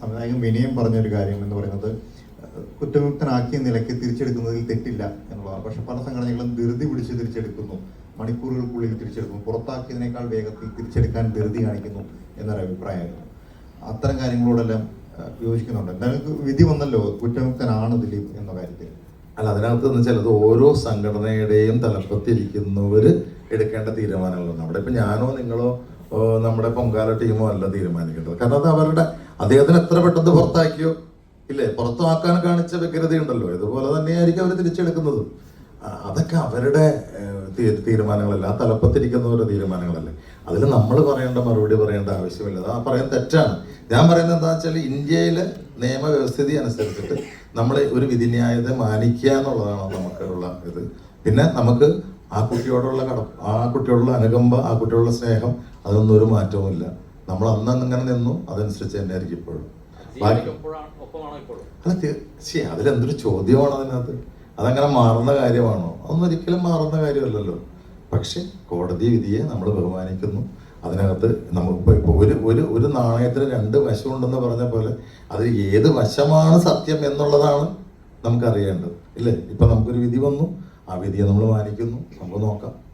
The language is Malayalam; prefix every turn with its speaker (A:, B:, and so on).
A: സംവിധായകൻ വിനയം പറഞ്ഞൊരു കാര്യം എന്ന് പറയുന്നത് കുറ്റമുക്തനാക്കിയ നിലയ്ക്ക് തിരിച്ചെടുക്കുന്നതിൽ തെറ്റില്ല എന്നുള്ളതാണ്. പക്ഷെ പല സംഘടനകളും ധൃതി പിടിച്ച് തിരിച്ചെടുക്കുന്നു. മണിക്കൂറുകൾക്കുള്ളിൽ തിരിച്ചെടുക്കുന്നു. പുറത്താക്കിയതിനേക്കാൾ വേഗത്തിൽ തിരിച്ചെടുക്കാൻ ധൃതി കാണിക്കുന്നു എന്നൊരു അഭിപ്രായമായിരുന്നു. അത്തരം കാര്യങ്ങളോടെല്ലാം യോജിക്കുന്നുണ്ട്. എന്തായാലും വിധി വന്നല്ലോ. കുറ്റമുക്തനാണ് ദിലീപ് എന്ന കാര്യത്തിൽ.
B: അല്ല അതിനകത്ത് എന്ന് വെച്ചാൽ അത് ഓരോ സംഘടനയുടെയും തലപ്പത്തിരിക്കുന്നവർ എടുക്കേണ്ട തീരുമാനങ്ങളുണ്ട് അവിടെ ഇപ്പം ഞാനോ നിങ്ങളോ നമ്മുടെ പൊങ്കാല ടീമോ അല്ല തീരുമാനിക്കേണ്ടത്. കാരണം അത് അവരുടെ അദ്ദേഹത്തിന് എത്ര പെട്ടെന്ന് പുറത്താക്കിയോ? ഇല്ലേ പുറത്താക്കാൻ കാണിച്ച വ്യഗ്രത ഉണ്ടല്ലോ. ഇതുപോലെ തന്നെയായിരിക്കും അവർ തിരിച്ചെടുക്കുന്നത്. അതൊക്കെ അവരുടെ തീരുമാനങ്ങളല്ല? ആ തലപ്പത്തിരിക്കുന്നവരുടെ തീരുമാനങ്ങളല്ലേ? അതിൽ നമ്മൾ പറയേണ്ട മറുപടി പറയേണ്ട ആവശ്യമില്ല. ആ പറയാൻ തെറ്റാണ്. ഞാൻ പറയുന്നത് എന്താ വെച്ചാൽ ഇന്ത്യയിലെ നിയമവ്യവസ്ഥിതി അനുസരിച്ചിട്ട് നമ്മൾ ഒരു വിധിന്യായത്തെ മാനിക്കുക എന്നുള്ളതാണ് നമുക്കുള്ള ഇത്. പിന്നെ നമുക്ക് ആ കുട്ടിയോടുള്ള കട ആ കുട്ടിയോടുള്ള അനുകമ്പ ആ കുട്ടിയോടുള്ള സ്നേഹം അതൊന്നും ഒരു മാറ്റവുമില്ല. നമ്മൾ അന്ന് അങ്ങനെ നിന്നു അതനുസരിച്ച് തന്നെ ആയിരിക്കും ഇപ്പോഴും? അല്ല ശ്ശേ, അതിലെന്തൊരു ചോദ്യമാണ് അതിനകത്ത്? അതങ്ങനെ മാറുന്ന കാര്യമാണോ? അതൊന്നും ഒരിക്കലും മാറുന്ന കാര്യമല്ലല്ലോ. പക്ഷെ കോടതി വിധിയെ നമ്മൾ ബഹുമാനിക്കുന്നു. അതിനകത്ത് നമുക്ക് ഇപ്പോൾ ഒരു ഒരു ഒരു നാണയത്തിന് രണ്ട് വശമുണ്ടെന്ന് പറഞ്ഞ പോലെ അത് ഏത് വശമാണ് സത്യം എന്നുള്ളതാണ് നമുക്കറിയേണ്ടത്. ഇല്ലേ? ഇപ്പം നമുക്കൊരു വിധി വന്നു. ആ വിധിയെ നമ്മൾ മാനിക്കുന്നു. നമുക്ക് നോക്കാം.